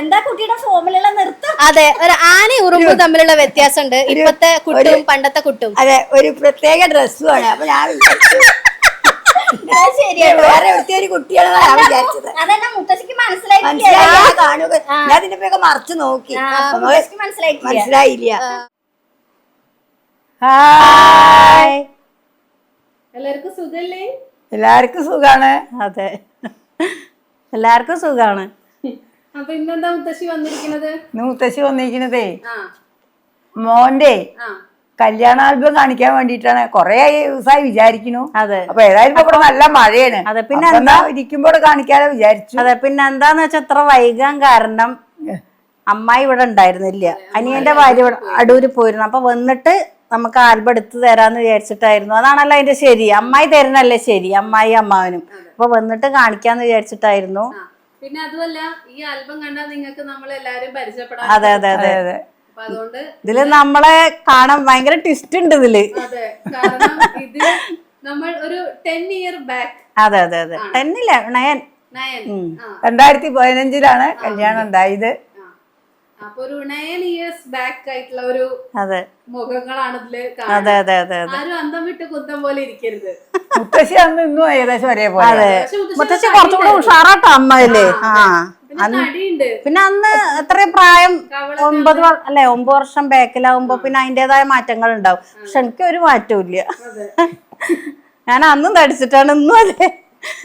എന്താ കുട്ടിയുടെ ഫോമിലുള്ള നൃത്തം? അതെ ഒരു ആന ഉറുമ്പും തമ്മിലുള്ള വ്യത്യാസമുണ്ട്. ഇപ്പത്തെ കുട്ടും പണ്ടത്തെ കുട്ടും. അതെ ഒരു പ്രത്യേക ഡ്രസ്സുമാണ്. അപ്പൊ ഞാൻ വിചാരിച്ചു. അത് ശരിയാണ് വേറെ എവിടുത്തെ ഒരു കുട്ടിയാണെന്നാ ഞാൻ വിചാരിച്ചത്. അതെന്നെ മുത്തശ്ശിക്ക് മനസ്സിലായിട്ടില്ല? മനസ്സിലായി ഞാൻ കാണുക ഞാൻ ഇതിന്റെ മറച്ചു നോക്കി. അപ്പൊ മുത്തശ്ശിക്ക് മനസ്സിലായിട്ടില്ല. മനസ്സിലായില്ല. ഹായ്. എല്ലാവർക്കും സുഖല്ലേ? എല്ലാവർക്കും സുഖാണ്. അതെ. എല്ലാവർക്കും സുഖാണ്. അപ്പൊ ഇന്നെന്താ മുത്തശ്ശി വന്നിരിക്കുന്നത്? മുത്തശ്ശി വന്നിരിക്കുന്നതേ ആ. മോന്റെ ആ. കല്യാണ ആൽബം കാണിക്കാൻ വേണ്ടിട്ടാണ് കൊറേ ദിവസമായി വിചാരിക്കുന്നു. അതെ. അപ്പൊ ഏതായാലും ഇപ്പൊ ഇവിടെ നല്ല മഴയാണ്. അതെ, പിന്നെ എന്താ ഇരിക്കുമ്പോൾ ഇരിക്കുമ്പോ കാണിക്കാതെ വിചാരിച്ചു. അതെ പിന്നെ എന്താന്ന് വെച്ചാൽ ഇത്ര വൈകാൻ കാരണം അമ്മായി ഇവിടെ ഉണ്ടായിരുന്നില്ല. അനിയന്റെ ഭാര്യ ഇവിടെ അടൂര് പോയിരുന്നു. അപ്പൊ വന്നിട്ട് നമുക്ക് ആൽബം എടുത്ത് തരാന്ന് വിചാരിച്ചിട്ടായിരുന്നു. അതാണല്ലോ അതിന്റെ ശരി. അമ്മായി തരുന്നല്ലേ ശരി. അമ്മായി അമ്മാവനും. അപ്പൊ വന്നിട്ട് കാണിക്കാന്ന് വിചാരിച്ചിട്ടായിരുന്നു. പിന്നെ അതുമല്ല ഈ ആൽബം കണ്ടാൽ നിങ്ങൾക്ക് നമ്മൾ എല്ലാരും പരിചയപ്പെടാൻ അതെ അതെ അതെ അതെ. അതുകൊണ്ട് ഇതിൽ നമ്മളെ കാണാൻ ഭയങ്കര ട്വിസ്റ്റ് ഉണ്ട് ഇതിൽ. അതെ കാരണം ഇത് നമ്മൾ ഒരു ടെൻ ഇയർ ബാക്ക് അതെ അതെ അതെ. ടെന്നില്ല നയൻ. രണ്ടായിരത്തി പതിനഞ്ചിലാണ് കല്യാണം ഉണ്ടായത്. അപ്പൊ ഒരു നയൻ ഇയേഴ്സ് ബാക്ക് ആയിട്ടുള്ള ഒരു അതെ. മുഖങ്ങളാണ് ഇതിൽ അതെ അതെ അതെ അതെ. ആരും അന്തം വിട്ട് കുന്തം പോലെ ഇരിക്കരുത്. മുത്തശ്ശി അന്ന് ഇന്നും ഏകദേശം ഒരേപോലെ. അതെ. മുത്തശ്ശി കുറച്ചുകൂടെ ഉഷാറാട്ടോ അമ്മയില്ലേ? ആ പിന്നെ നടിയുണ്ട് പിന്നെ അന്ന് എത്ര പ്രായം ഒമ്പത് വ- അല്ലെ ഒമ്പത് വർഷം ബാക്കിലാവുമ്പോ പിന്നെ അതിന്റേതായ മാറ്റങ്ങൾ ഉണ്ടാവും. പക്ഷെ എനിക്ക് ഒരു മാറ്റവും ഇല്ല അതെ. ഞാൻ അന്നും തടിച്ചിട്ടാണ് ഇന്നും അതെ.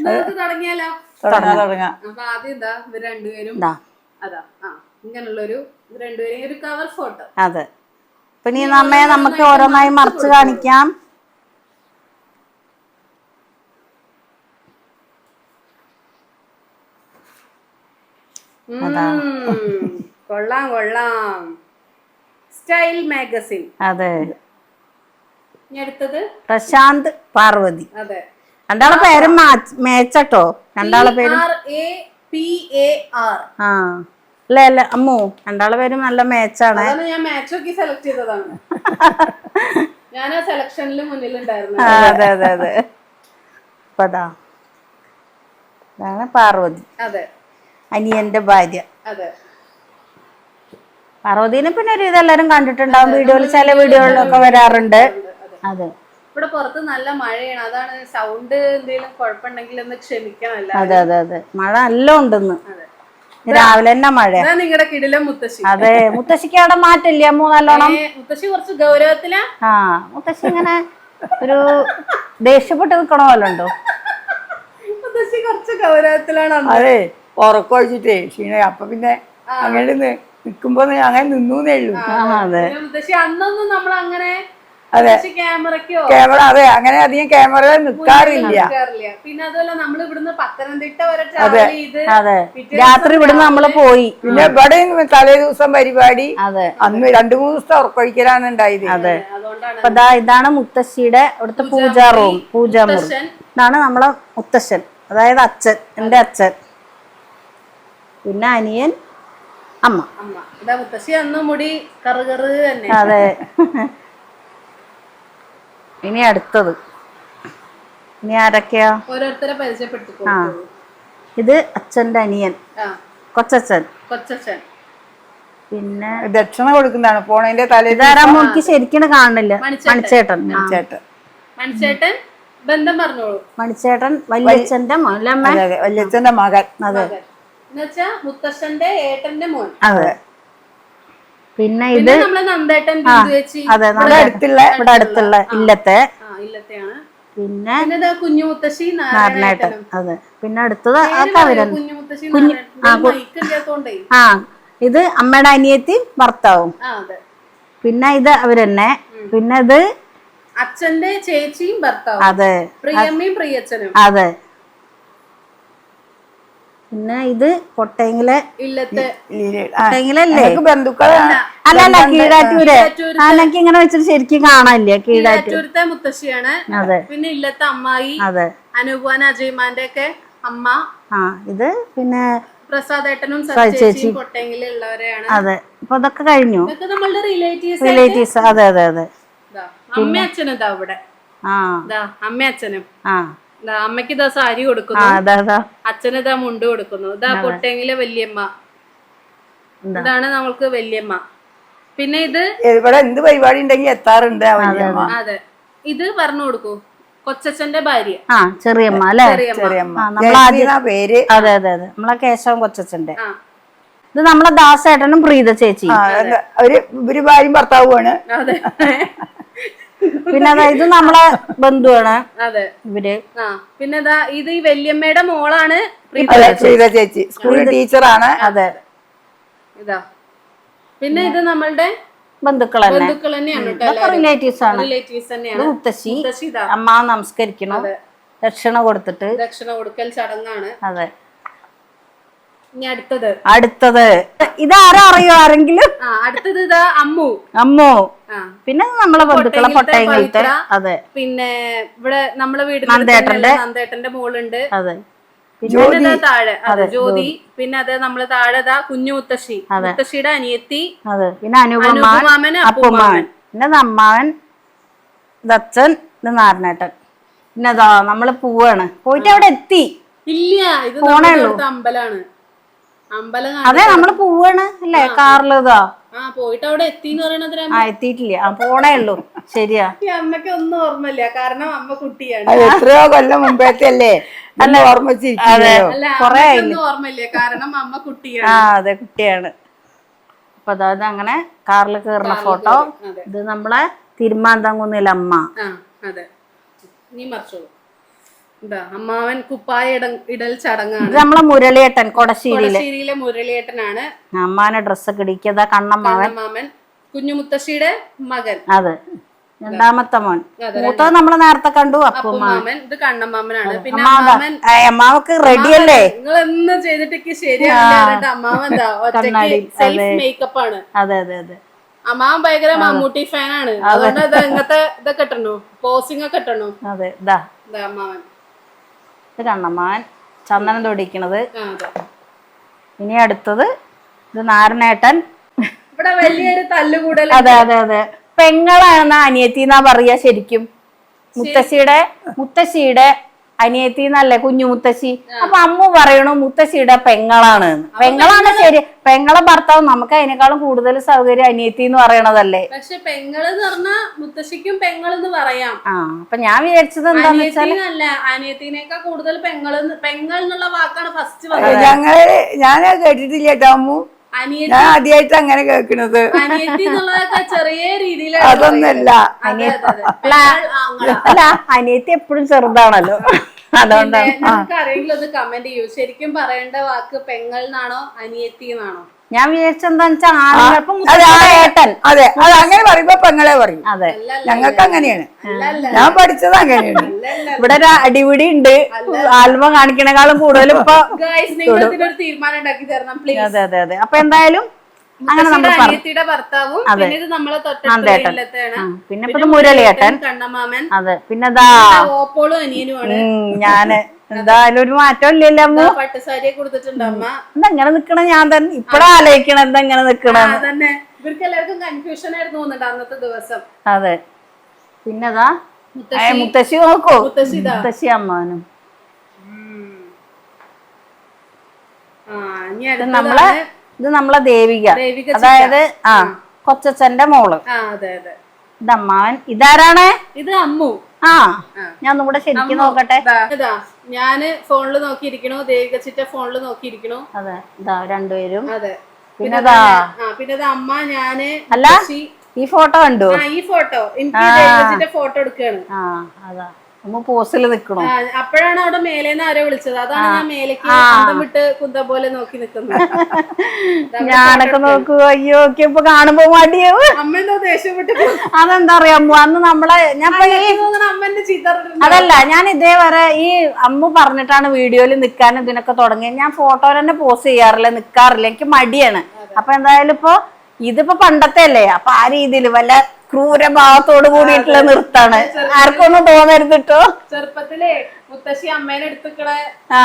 നമുക്ക് തുടങ്ങിയാലോ? തുടങ്ങാം. തുടങ്ങാം. അപ്പൊ ആദ്യം എന്താ ഇവർ രണ്ടുപേരും ദാ, അതാ ആ. ഒരു കവർ ഫോട്ടോ അതെ. പിന്നെ ഈ നമ്മയെ നമുക്ക് ഓരോന്നായി മറച്ചു കാണിക്കാം. കൊള്ളാം കൊള്ളാം. സ്റ്റൈൽ മാഗസിൻ അതെ. അടുത്തത്? പ്രശാന്ത് പാർവതി. അതെ. രണ്ടാളെ പേരും മേച്ചട്ടോ രണ്ടാളെ പേരും. ആ. അല്ലേ അല്ല? അമ്മു രണ്ടാളെ പേരും നല്ല മാച്ചാണ് ഞാൻ മാച്ച് നോക്കി സെലക്ട് ചെയ്തതാണ്. ഞാൻ ആ സെലക്ഷനിൽ മുന്നിലുണ്ടായിരുന്നു. അതെ അതെ അതെ. ഇതാണ് പാർവതി. അതെ. അനിയന്റെ ഭാര്യ. അതെ. പാർവതിനെ പിന്നെ ഒരു ഇതെല്ലാരും കണ്ടിട്ടുണ്ടാവും. വീഡിയോയിൽ ചില വീഡിയോകളിലൊക്കെ വരാറുണ്ട്. അതെ. ഇവിടെ പുറത്ത് നല്ല മഴയാണ്. അതാണ് സൗണ്ട് എന്തെങ്കിലും കുഴപ്പമുണ്ടെങ്കിൽ ഒന്ന് ക്ഷമിക്കണമല്ല അതെ അതെ അതെ. മഴ നല്ല ഉണ്ടെന്ന്. രാവിലെ തന്നെ മഴ. അതാ നിങ്ങളുടെ കിടിലം മുത്തശ്ശി. അതെ മുത്തശ്ശിക്ക് അവിടെ മാറ്റില്ല അമ്മ നല്ലോണം മുത്തശ്ശി കുറച്ച് ഗൗരവത്തിലാ? ആ മുത്തശ്ശി ഇങ്ങനെ ഒരു ദേഷ്യപ്പെട്ട് നിൽക്കണ പോലെ ഉണ്ടോ? മുത്തശ്ശി കുറച്ച് ഗൗരവത്തിലാണ് അതെ ഉറക്കൊഴിച്ചിട്ടേ ക്ഷീണ അപ്പൊ പിന്നെ അങ്ങനെ നിൽക്കുമ്പോ അങ്ങനെ നിന്നൂന്നേ ഉള്ളൂ. മുത്തശ്ശി അന്നൊന്നും നമ്മൾ അങ്ങനെ അതെ. ക്യാമറ അതെ അങ്ങനെ അധികം ക്യാമറ നിക്കാറില്ല കേറില്ല പിന്നെ അതുപോലെ നമ്മൾ ഇവിടുന്ന് പത്തനംതിട്ട വരെ അതെ പിറ്റേ രാത്രി ഇവിടുന്ന് നമ്മൾ പോയി. പിന്നെ ഇവിടെ തലേ ദിവസം പരിപാടി. അതെ. അന്ന് രണ്ടു മൂന്ന് ദിവസം ഉറക്കൊഴിക്കലാണ് ഉണ്ടായത്. അതെ. അപ്പൊ ഇതാണ് മുത്തശ്ശിയുടെ അവിടുത്തെ പൂജാ റൂം പൂജാ മുറി. ഇതാണ് നമ്മളെ മുത്തശ്ശൻ. അതായത് അച്ഛൻ എന്റെ അച്ഛൻ. പിന്നെ അനിയൻ അമ്മ. അമ്മ. മുത്തശ്ശി അന്ന് മുടി കറു കറു തന്നെ. അതെ. ഇനി അടുത്തത്. ഇനി ആരൊക്കെയാ? ഓരോരുത്തരെ ആ. ഇത് അച്ഛന്റെ അനിയൻ. ആ. കൊച്ചച്ഛൻ. കൊച്ചച്ഛൻ. പിന്നെ ദക്ഷിണ കൊടുക്കുന്നതാണ്. പോണേന്റെ തലേ ഇതാരാകുമ്പോ എനിക്ക് ശരിക്കും കാണുന്നില്ല മണിച്ചേട്ടൻ. മണിച്ചേട്ടൻ. മണിച്ചേട്ടൻ. ബന്ധം പറഞ്ഞോളൂ. മണിച്ചേട്ടൻ വല്യച്ഛന്റെ വല്യച്ഛന്റെ മകൻ. അതെ. എന്നുവെച്ചാ മുത്തശ്ശന്റെ ഏട്ടന്റെ മോൻ. അതെ. പിന്നെ ഇത് അതെ നമ്മുടെ അടുത്തുള്ള ഇവിടെ അടുത്തുള്ള ഇല്ലത്തെ. പിന്നെ കുഞ്ഞുമുത്തശ്ശി നാരായണേട്ടൻ അതെ. പിന്നെ അടുത്തത് ആ ഒക്കെ കുഞ്ഞു ആ ഇത് അമ്മയുടെ അനിയത്തി ഭർത്താവും. പിന്നെ ഇത് അവരെന്നെ. പിന്നെ ഇത് അച്ഛന്റെ ചേച്ചിയും ഭർത്താവും. അതെ. പ്രിയമ്മയും പ്രിയച്ഛനും അതെ. പിന്നെ ഇത് കൊട്ടയെങ്കിലെ ഇല്ലത്തെ കൊട്ടയെങ്കിലല്ലേ ബന്ധുക്കളാണ് അല്ല. അല്ല കീഴാറ്റൂര്. ഇങ്ങനെ വെച്ചിട്ട് ശരിക്കും കാണാനില്ല കീഴാറ്റൂരത്തെ മുത്തശ്ശിയാണ്. അതെ. പിന്നെ ഇല്ലത്തെ അമ്മായി അതെ. അനൂപാന അജയ്മാന്റെ ഒക്കെ അമ്മ. ആ ഇത് പിന്നെ പ്രസാദേട്ടനും ചേച്ചി. കൊട്ടെങ്കിലുള്ളവരെയാണ് അതെ. അപ്പൊ അതൊക്കെ കഴിഞ്ഞു. നമ്മളുടെ റിലേറ്റീവ്സ് റിലേറ്റീവ്സ് അതെ അതെ അതെ. അമ്മ അച്ഛനും ഇവിടെ. ആ. അമ്മ അച്ഛനും ആ. അമ്മയ്ക്ക് ഇതാ സാരി കൊടുക്കുന്നു. അച്ഛന് ഇതാ മുണ്ട് കൊടുക്കുന്നു. ഇതാ പൊട്ടെങ്കിലെ വല്യമ്മ. ഇതാണ് നമ്മൾക്ക് വല്യമ്മ. പിന്നെ ഇത് ഇവിടെ എന്ത് പരിപാടി ഉണ്ടെങ്കിൽ എത്താറുണ്ട് അതെ ഇത് പറഞ്ഞു കൊടുക്കൂ. കൊച്ചച്ഛന്റെ ഭാര്യ. ആ ചെറിയമ്മ അല്ലേ? പേര്? അതെ അതെ അതെ. നമ്മളെ കേശവൻ കൊച്ചച്ഛന്റെ. ഇത് നമ്മളെ ദാസേട്ടനും പ്രീത ചേച്ചി. ഭാര്യയും ഭർത്താവുമാണ്. അതെ. പിന്നെ അതാ ഇത് നമ്മളെ ബന്ധുവാണ്. അതെ. ഇവർ. ആ പിന്നെ ഇതാ ഇത് ഈ വല്യമ്മയുടെ മോളാണ് പ്രീത അതെ ശ്രീത ചേച്ചി. സ്കൂളിൽ ടീച്ചറാണ്. അതെ. ഇതാ. പിന്നെ ഇത് നമ്മളുടെ ബന്ധുക്കൾ തന്നെ ബന്ധുക്കൾ തന്നെയാണ് ഇതൊക്കെ റിലേറ്റീവ്സ് ആണ്. റിലേറ്റീവ്സ് ഇത് തന്നെയാണ് മുത്തശ്ശി. മുത്തശ്ശി ഇതാ. അമ്മ നമസ്കരിക്കണം ദക്ഷിണ കൊടുത്തിട്ട്. ദക്ഷിണ കൊടുക്കൽ ചടങ്ങാണ്. അതെ. അടുത്തത്. അടുത്തത്. ഇതാരാ അറിയോ ആരെങ്കിലും? അടുത്തത് ഇതാ അമ്മു. അമ്മോ. പിന്നെ നമ്മളെ ബന്ധുക്കളെ പൊട്ടയങ്ങളത്തെ അതെ. പിന്നെ ഇവിടെ നമ്മളെ വീടിന്റെ നന്ദേട്ടന്റെ. നന്ദേട്ടന്റെ മോളുണ്ട്. അതെ. പിന്നെ താഴെ. അതെ ജ്യോതി. പിന്നെ അതെ നമ്മൾ താഴെ ഇതാ കുഞ്ഞു മുത്തശ്ശി. മുത്തശ്ശിയുടെ അനിയത്തി. അതെ. പിന്നെ അനുപമാമൻ അപ്പുമാമൻ. പിന്നെ നമ്മാവൻ ഇത് അച്ഛൻ നാരനേട്ടൻ പിന്നെ അതാ നമ്മൾ പോവാണ്. പോയിട്ട് അവിടെ എത്തി. ഇല്ല ഇത് അമ്പലാണ്. അതെ നമ്മൾ പോവാണ് അല്ലേ? കാറിൽ ഇതാ. ആ പോയിട്ട് അവിടെ എത്തി ആ എത്തിയിട്ടില്ല. ആ പോണേ ഉള്ളൂ. ശരിയാ. അമ്മയ്ക്ക് ഒന്നും ഓർമ്മയില്ല. കാരണം അമ്മ കുട്ടിയാണ്. അത് എത്രയോ കൊല്ലം മുമ്പേത്തെ അല്ലേ നല്ല ഓർമ്മിച്ചിരിക്കുന്നു അല്ല അമ്മയ്ക്കൊന്നും ഓർമ്മയില്ല. കാരണം അമ്മ കുട്ടിയാണ്. ആ അതെ കുട്ടിയാണ്. അപ്പൊ അതായത് അങ്ങനെ കാറിൽ കയറുന്ന ഫോട്ടോ. ഇത് നമ്മളെ തിരുമാന്താംകുന്നിലെ അമ്മ അതെ. നീ മറിച്ചോളൂ. അമ്മാവൻ കുപ്പായ ഇടൽ ചടങ്ങാണ്. നമ്മളെ മുരളിയേട്ടൻ കൊടശ്ശേരിയിലെ. മുരളിയേട്ടനാണ്. അമ്മാനെ ഡ്രസ്സൊക്കെ ഇടിക്കതാ കണ്ണമ്മാവൻ. മാമൻ കുഞ്ഞുമുത്തശ്ശിയുടെ മകൻ. അതെ. രണ്ടാമത്തെ മോൻ. മൂത്തത് നമ്മൾ നേരത്തെ കണ്ടു അപ്പമാമൻ ഇത് കണ്ണമ്മാമനാണ് പിന്നെ അമ്മാവക്ക് റെഡിയല്ലേ നിങ്ങൾ എന്ന് ചെയ്തിട്ടേക്ക് ശരിയാണ് അമ്മാവൻ സെൽഫ് മേക്കപ്പ് ആണ്. അതെ അതെ അതെ. അമ്മാവൻ ഭയങ്കര മമ്മൂട്ടി ഫാനാണ് അതുകൊണ്ട് ഇങ്ങനത്തെ ഇതൊക്കെ ഇട്ടണു? പോസിംഗ് ഒക്കെ ഇട്ടണു? അതെ അമ്മാവൻ. ഇത് കണ്ണമാൻ ചന്ദനം തൊടിക്കണത്. ഇനി അടുത്തത് ഇത് നാരനേട്ടൻ ഇവിടെ വലിയൊരു തല്ലുകൂടൽ അതെ അതെ അതെ. പെങ്ങളാണ് അനിയത്തി എന്നാ പറയാ ശരിക്കും. മുത്തശ്ശിയുടെ മുത്തശ്ശിയുടെ അനിയത്തി എന്നല്ലേ കുഞ്ഞു മുത്തശ്ശി? അപ്പൊ അമ്മ പറയണു മുത്തശ്ശിയുടെ പെങ്ങളാണ്. പെങ്ങളാണ് ശരി. പെങ്ങളെ ഭർത്താവ് നമുക്ക് അതിനേക്കാളും കൂടുതൽ സൗകര്യം അനിയത്തി എന്ന് പറയണതല്ലേ? പക്ഷെ പെങ്ങൾ പറഞ്ഞാ മുത്തശ്ശിക്കും പെങ്ങളെന്ന് പറയാം. ആ അപ്പൊ ഞാൻ വിചാരിച്ചത് എന്താന്ന് വെച്ചാൽ അനിയത്തിനേക്കാൾ കൂടുതൽ പെങ്ങൾ പെങ്ങൾ എന്നുള്ള വാക്കാണ് ഫസ്റ്റ് ഞങ്ങൾ ഞാൻ കേട്ടിട്ടില്ല കേട്ടോ അമ്മു. ഞാൻ ആദ്യമായിട്ട് അങ്ങനെ കേൾക്കണത്. രീതിയിലാണ് അതൊന്നല്ല. അല്ല അനിയത്തി എപ്പോഴും ചെറുതാണല്ലോ. അതുകൊണ്ടാണ്. ഒന്ന് കമന്റ് ചെയ്യൂ. ശരിക്കും പറയേണ്ട വാക്ക് പെങ്ങൾ എന്നാണോ അനിയത്തി എന്നാണോ ഞാൻ വിചാരിച്ച എന്താന്ന് വെച്ചാൽ ആണുങ്ങൾക്കും അത് അതെ. അങ്ങനെ പറയുമ്പോ പെങ്ങളെ പറയും. അതെ. ഞങ്ങൾക്ക് അങ്ങനെയാണ്. ഞാൻ പഠിച്ചത് അങ്ങനെയാണ്. ഇവിടെ ഒരു അടിപിടി ഉണ്ട്. ആൽബം കാണിക്കണേക്കാളും കൂടുതൽ ഇപ്പൊ ഗൈസ് നിങ്ങൾ ഇതിനൊരു തീരുമാനം ഉണ്ടാക്കി തരണം പ്ലീസ് അതെ അതെ അതെ. അപ്പൊ എന്തായാലും അങ്ങനെ നമ്മൾ ഭർത്താവും പിന്നെ ഇപ്പൊ മുരളിയേട്ടൻ. കണ്ണമാമൻ. അതെ പിന്നെ ഞാൻ. എന്തായാലും ഒരു മാറ്റം ഇല്ലല്ലോ അമ്മ പട്ടുസാരിയെ കൊടുത്തിട്ടുണ്ട് അമ്മ. എന്താ നിക്കണ? ഞാൻ തന്നെ ഇപ്പഴാ ആലോചിക്കണം എന്താ ഇങ്ങനെ നിക്കണ? അതന്നെ. ഇവർക്ക് എല്ലാവർക്കും കൺഫ്യൂഷൻ ആയിരുന്നു തോന്നുന്നുണ്ട് അന്നത്തെ ദിവസം. അതെ. പിന്നതാ? മുത്തശ്ശി. നോക്കോ. മുത്തശ്ശി അമ്മാനും നമ്മളെ ഇത് നമ്മളെ ദേവിക. അതായത് ആ കൊച്ചച്ഛന്റെ മോൾ. ഇത് അമ്മാവൻ ഇതാരാണ്? ഇത് അമ്മു. ആ ഞാൻ കൂടെ ശരിക്കും നോക്കട്ടെ. ഞാൻ ഫോണിൽ നോക്കിയിരിക്കണു ദേവിക ഫോണിൽ ഫോണിൽ നോക്കിയിരിക്കണു. അതെ ഇതാ രണ്ടുപേരും. അതെ. പിന്നെ ഇത് അമ്മ ഞാൻ അല്ല ഈ ഫോട്ടോ കണ്ടു. ഈ ഫോട്ടോ. എനിക്ക് ഫോട്ടോ എടുക്കുകയാണ് ആ അതാ. പോസ്റ്റിൽ നിക്കണു? അപ്പോഴാണ് അവിടെ മേലേന്ന് ആരോ വിളിച്ചത്. അതാണ് ഞാൻ മേലേക്ക് വിട്ട് കുന്ത പോലെ നോക്കി നിക്കുന്നത് ഞാനൊക്കെ നോക്കൂ. അയ്യോ ഇപ്പൊ കാണുമ്പോ മടിയോ. അമ്മ ദേഷ്യപ്പെട്ടു അതെന്താ പറയാ അമ്മ? അന്ന് നമ്മളെ ഞാൻ അമ്മന്റെ ചിത്ര അതല്ല ഞാൻ ഇതേവരെ ഈ അമ്മ പറഞ്ഞിട്ടാണ് വീഡിയോയിൽ നിൽക്കാൻ ഇതിനൊക്കെ തുടങ്ങിയത്. ഞാൻ ഫോട്ടോ തന്നെ പോസ്റ്റ് ചെയ്യാറില്ല നിക്കാറില്ല. എനിക്ക് മടിയാണ്. അപ്പൊ എന്തായാലും ഇപ്പൊ ഇതിപ്പോ പണ്ടത്തെ അല്ലേ അപ്പൊ ആ രീതിയിൽ വല്ല ക്രൂരഭാവത്തോട് കൂടിയിട്ടുള്ള നിർത്താണ് ആർക്കൊന്നും തോന്നരുത് കേട്ടോ ചെറുപ്പത്തിലേ മുത്തശ്ശി അമ്മേനെ എടുത്തുക്കളെ ആ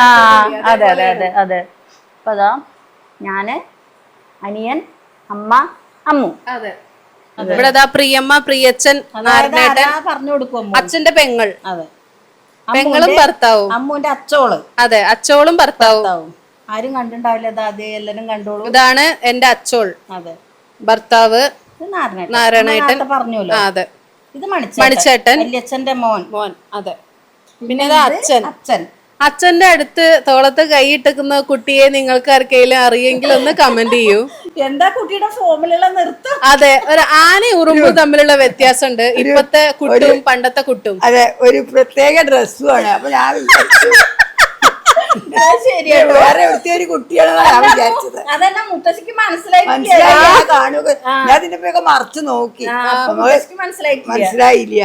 അതെ അതെ അതെ അതെ. അപ്പൊ അതാ ഞാൻ അനിയൻ അമ്മ അമ്മു. അതെ. ഇവിടെ അതാ പ്രിയമ്മ പ്രിയച്ഛൻ നാരനേട്ടൻ പറഞ്ഞു കൊടുക്കും അച്ഛന്റെ പെങ്ങൾ. അതെ. പെങ്ങളും ഭർത്താവും. അമ്മുവിന്റെ അച്ചോൾ. അതെ അച്ചോളും ഭർത്താവും. ആരും കണ്ടിണ്ടാവില്ല അത് അതേ എല്ലാരും കണ്ടോളൂ. ഇതാണ് എന്റെ അച്ചോൾ. അതെ. ഭർത്താവ് നാരായണേട്ടൻ. പറഞ്ഞല്ലോ അതെ. ഇത് മണിച്ചേട്ടൻ. വല്യച്ഛന്റെ മോൻ. മോൻ അതെ. പിന്നെ അച്ഛൻ. അച്ഛൻ. അച്ഛന്റെ അടുത്ത് തോളത്ത് കൈയിട്ടിക്കുന്ന കുട്ടിയെ നിങ്ങൾക്ക് ആർക്കെങ്കിലും അറിയെങ്കിൽ ഒന്ന് കമന്റ് ചെയ്യൂ. എന്താ കുട്ടിയുടെ ഫോമിലുള്ള നൃത്തം? അതെ ഒരു ആന ഉറുമ്പും തമ്മിലുള്ള വ്യത്യാസമുണ്ട്. ഇപ്പത്തെ കുട്ടും പണ്ടത്തെ കുട്ടും. അതെ ഒരു പ്രത്യേക ഡ്രസ്സുമാണ്. അപ്പൊ ഞാൻ ശരിയാണ് വേറെ എവിടുത്തെ ഒരു കുട്ടിയാണെന്നാണ് ഞാൻ വിചാരിച്ചത്. അതല്ല മുത്തശ്ശിക്ക് മനസ്സിലായി കാണുക. ഞാൻ ഇതിന്റെ പേരൊക്കെ മറച്ചു നോക്കി. മുത്തശ്ശിക്ക് മനസ്സിലായി മനസ്സിലായില്ല.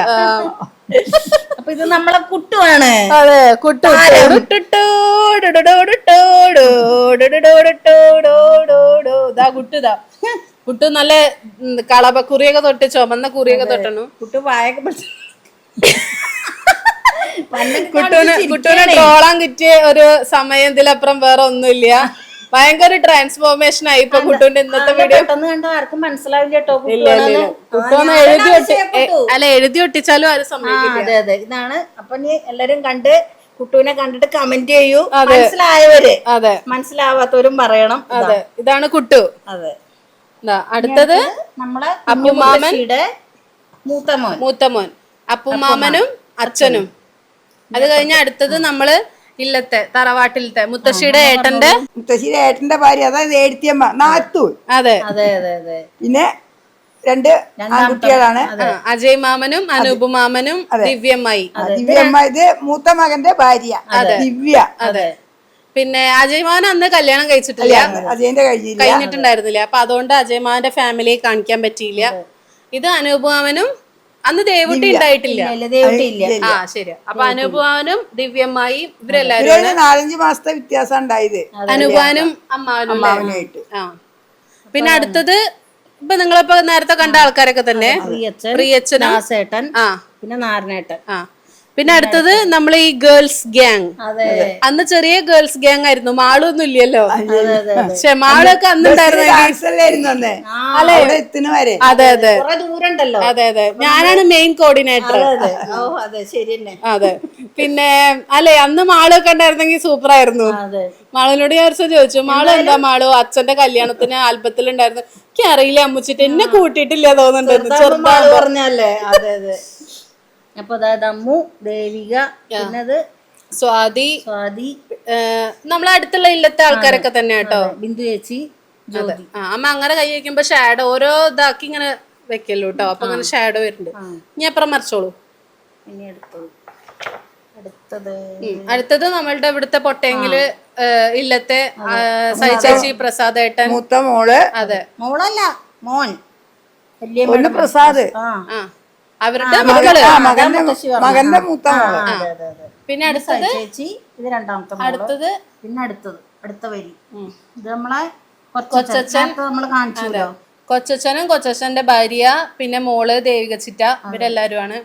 അപ്പൊ ഇത് നമ്മളെ കുട്ടുവാണ്. അതെ കുട്ടു ഇതാ കുട്ടുതാ കുട്ടു നല്ല കളപ കുറിയൊക്കെ തൊട്ട് ചുമന്ന കുറിയൊക്കെ തൊട്ടണു. കുട്ടു വായൊക്കെ കുട്ടുവിനെ ട്രോളാൻ കിട്ടിയ ഒരു സമയം ഇതിലപ്പുറം വേറെ ഒന്നുമില്ല. ഭയങ്കര ട്രാൻസ്ഫോർമേഷൻ ആയി ഇപ്പൊ കുട്ടൂന്റെ ഇന്നത്തെ വീഡിയോ കണ്ടോ ആർക്കും മനസ്സിലാവില്ല കേട്ടോ ഇല്ല. എഴുതി അല്ല എഴുതി ഒട്ടിച്ചാലും ആരും സമ്മതിക്കില്ല. അതെ അതെ. ഇതാണ്. അപ്പൊ നീ എല്ലാരും കണ്ട് കുട്ടുവിനെ കണ്ടിട്ട് കമന്റ് ചെയ്യൂ. മനസ്സിലായവര്. അതെ. മനസ്സിലാവാത്തവരും പറയണം. അതെ. ഇതാണ് കുട്ടു. അതെ. അടുത്തത് നമ്മളെ അപ്പുമാമൻ. മൂത്തമോൻ. മൂത്തമോൻ. മൂത്ത മോൻ അപ്പുമാമനും അച്ഛനും. അത് കഴിഞ്ഞ അടുത്തത് നമ്മൾ ഇല്ലത്തെ തറവാട്ടിലത്തെ മുത്തശ്ശിയുടെ ഏട്ടന്റെ മുത്തശ്ശിയുടെ ഏട്ടന്റെ ഭാര്യ അതായത് ഏടുത്തിയമ്മ നാത്തു അതെ അതെ അതെ അതെ പിന്നെ രണ്ട് ആൺകുട്ടികളാണ് അജയ് മാമനും അനൂപ് മാമനും ദിവ്യമ്മായി ദിവ്യമ്മ ഇത് മൂത്ത മകന്റെ ഭാര്യ ദിവ്യ അതെ പിന്നെ അജയ് മാമൻ അന്ന് കല്യാണം കഴിച്ചിട്ടില്ല അജയന്റെ കഴിഞ്ഞിട്ടുണ്ടായിരുന്നില്ല അപ്പൊ അതുകൊണ്ട് അജയ് മാമന്റെ ഫാമിലിയെ കാണിക്കാൻ പറ്റിയില്ല ഇത് അനൂപ് മാമനും അന്ന് ദേവുട്ടി ഉണ്ടായിട്ടില്ല. ദേവട്ടി ഇല്ല ആ ശരി അപ്പൊ അനുപാനും ദിവ്യമായി ദിവ്യമ്മായി ഇവരെല്ലാരും നാലഞ്ച് മാസത്തെ വ്യത്യാസം ഉണ്ടായത്. അനുപാനും അമ്മാവനും അല്ലേ? അമ്മാവനുമായിട്ട്. ആ. പിന്നെ അടുത്തത് ഇപ്പൊ നിങ്ങളിപ്പോ നേരത്തെ കണ്ട ആൾക്കാരൊക്കെ തന്നെ? പ്രിയച്ചനും? ആ. പിന്നെ നാരനേട്ടൻ ആ. പിന്നെ അടുത്തത് നമ്മൾ ഈ ഗേൾസ് ഗ്യാങ്. അതെ. അന്ന് ചെറിയ ഗേൾസ് ഗ്യാങ് ആയിരുന്നു. മാളൊന്നും ഇല്ലല്ലോ. പക്ഷെ മാളൊക്കെ അന്നുണ്ടായിരുന്നു വരെ. അതെ അതെ. അതെ അതെ. ഞാനാണ് മെയിൻ കോർഡിനേറ്റർ അതെ ഓ അതെ. ശരി അതെ. പിന്നെ അല്ലെ അന്ന് മാളൊക്കെ ഉണ്ടായിരുന്നെങ്കിൽ സൂപ്പർ ആയിരുന്നു അതെ. മാളിനോട് ഞാൻ ഒരു ദിവസം ചോദിച്ചു മാൾ എന്താ മാളു? അച്ഛന്റെ കല്യാണത്തിന് ആൽബത്തിൽ ഉണ്ടായിരുന്നു എനിക്ക് അറിയില്ല അമ്മച്ചിട്ട് എന്നെ കൂട്ടിയിട്ടില്ല തോന്നുന്നുണ്ടെന്ന്. ചെറുപ്പം പറഞ്ഞല്ലേ? അതെ അതെ. അപ്പൊ അതായത് അമ്മു ദേവിക പിന്നത് സ്വാതി സ്വാതി നമ്മളെ അടുത്തുള്ള ഇല്ലത്തെ ആൾക്കാരൊക്കെ തന്നെ കേട്ടോ. ബിന്ദു ചേച്ചി അമ്മ അങ്ങനെ കൈ വയ്ക്കുമ്പോ ഷാഡോ ഓരോ ഇതാക്കി ഇങ്ങനെ വെക്കല്ലോ കേട്ടോ. അപ്പൊ അങ്ങനെ ഷാഡോ വരുന്നുണ്ട്. ഇനി അപ്പുറം മറിച്ചോളൂ. ഇനി അടുത്തത്. അടുത്തത് അടുത്തത് നമ്മളുടെ ഇവിടുത്തെ പൊട്ടെങ്കിൽ ഇല്ലത്തെ ആ, സൈ പ്രസാദ് ഏട്ടൻ മൂത്ത മോൾ. അതെ. മോളല്ല മോൻ. പ്രസാദ്. ആ. അവരുടെ മകൾ. മകന്റെ മകന്റെ മൂത്ത അതെ അതെ അതെ. പിന്നെ അടുത്തത്? ചേച്ചി ഇത് രണ്ടാമത്തെ അടുത്തത്? പിന്നെ അടുത്തത് അടുത്ത വരി. ഇത് നമ്മളെ കൊച്ചച്ഛൻ. നമ്മൾ കാണിച്ചല്ലോ. കൊച്ചച്ഛനും കൊച്ചച്ഛന്റെ ഭാര്യ പിന്നെ മോൾ ദേവിക ചിറ്റ ഇവരെല്ലാരുമാണ്.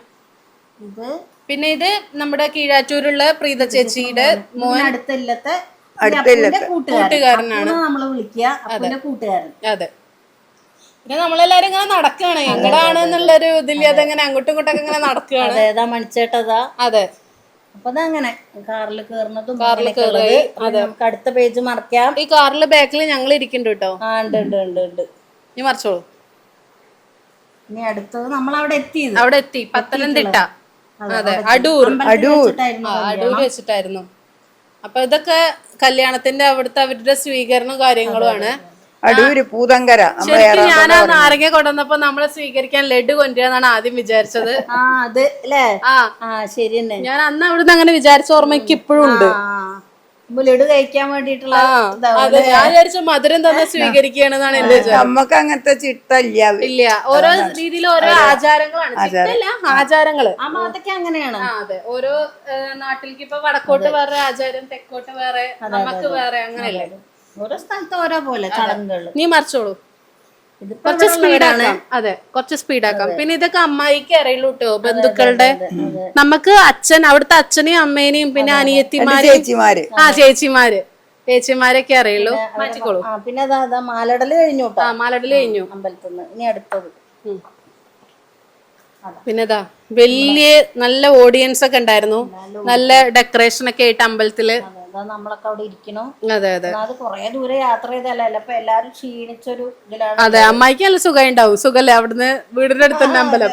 ഇത് പിന്നെ ഇത് നമ്മുടെ കീഴാറ്റൂരുള്ള പ്രീത ചേച്ചിയുടെ മോൻ. അടുത്തില്ലത്തെ അടുത്ത ഇല്ലത്തെ. കൂട്ടുകാരനാണ്. നമ്മൾ വിളിക്കുക. അതെ. കൂട്ടുകാരൻ. അതെ. പിന്നെ നമ്മളെല്ലാരും ഇങ്ങനെ നടക്കുകയാണ് എങ്ങടാണ് എന്നുള്ളൊരു ഇതിൽ അതെങ്ങനെ അങ്ങോട്ടും ഇങ്ങോട്ടൊക്കെ ഇങ്ങനെ നടക്കുകയാണ് അതേതാ മണിച്ചേട്ടതാ. അതെ. അപ്പൊ അതങ്ങനെ കാറിൽ കയറുന്നതും കാറിൽ നമുക്ക് അടുത്ത പേജ് മറക്കാം. ഈ കാറിൽ ബാക്കിൽ ഞങ്ങൾ ഇരിക്കുന്നുണ്ട് കേട്ടോ. ആ ഉണ്ട് ഉണ്ട് ഉണ്ട് ഉണ്ട്. നീ മറിച്ചോളൂ. ഇനി അടുത്തത് നമ്മൾ അവിടെ എത്തി. അവിടെ എത്തി. പത്തനംതിട്ട അതെ അടൂർ. അടൂർ അടൂർ വെച്ചിട്ടായിരുന്നു. അപ്പൊ ഇതൊക്കെ കല്യാണത്തിന്റെ അവിടുത്തെ അവരുടെ സ്വീകരണവും കാര്യങ്ങളുമാണ് അടൂര് പൂതങ്കര ശരിക്കും ഞാൻ ആ നാരങ്ങ കൊണ്ടുവന്നപ്പോ നമ്മളെ സ്വീകരിക്കാൻ ലഡു കൊണ്ടുവരാന്നാണ് ആദ്യം വിചാരിച്ചത്. ആ അത് അല്ലേ ആ. ആ ശരി തന്നെ. ഞാൻ അന്ന് അവിടുന്ന് അങ്ങനെ വിചാരിച്ച ഓർമ്മ എനിക്ക് ഇപ്പോഴും ഉണ്ട്. ലഡു കഴിക്കാൻ വേണ്ടിട്ടുള്ള അതെ. ഞാൻ വിചാരിച്ച മധുരം തന്നെ സ്വീകരിക്കുകയാണെന്നാണ് എന്റെ നമുക്ക് നമ്മക്ക് അങ്ങനത്തെ ചിട്ടല്ല ഇല്ല. ഓരോ രീതിയിൽ ഓരോ ആചാരങ്ങളാണ്. ചിട്ടല്ല ആചാരങ്ങൾ. ആ ഭാഗത്തൊക്കെ അങ്ങനെയാണ്. അതെ. ഓരോ നാട്ടിലേക്ക് ഇപ്പൊ വടക്കോട്ട് വേറെ ആചാരം തെക്കോട്ട് വേറെ നമുക്ക് വേറെ അങ്ങനെയല്ലേ? ഓരോ സ്ഥലത്ത് ഓരോ പോലെ ചടങ്ങുകൾ നീ മറിച്ചോളൂ. കുറച്ച് സ്പീഡാണ് അതെ കുറച്ച് സ്പീഡാക്കാം പിന്നെ ഇതൊക്കെ അമ്മായിക്ക് അറിയുള്ളൂ കേട്ടോ ബന്ധുക്കളുടെ. നമുക്ക് അച്ഛൻ അവിടുത്തെ അച്ഛനെയും അമ്മേനെയും പിന്നെ അനിയത്തിമാര് ചേച്ചിമാര്. ആ ചേച്ചിമാര്. ചേച്ചിമാരൊക്കെ അറിയുള്ളൂ. മാറ്റിക്കോളൂ. ആ പിന്നെ അതാ മാലടൽ കഴിഞ്ഞു ആ മാലടൽ കഴിഞ്ഞു. അമ്പലത്തിൽ നിന്ന് ഇനി അടുത്തത്. പിന്നെതാ വലിയ നല്ല ഓഡിയൻസ് ഒക്കെ ഉണ്ടായിരുന്നു. നല്ല ഡെക്കറേഷൻ ഒക്കെ ആയിട്ട് അമ്പലത്തിൽ. അതാ നമ്മളൊക്കെ അവിടെ ഇരിക്കണം? അതെ അതെ. അത് കൊറേ ദൂരെ യാത്ര ചെയ്തല്ല അപ്പൊ എല്ലാരും ക്ഷീണിച്ചൊരു ഇതിലാണ്. അതെ അമ്മായിക്ക് നല്ല സുഖം ഉണ്ടാവും സുഖല്ലേ? അവിടുന്ന് വീടിന്റെ അടുത്ത് തന്നെ അമ്പലം.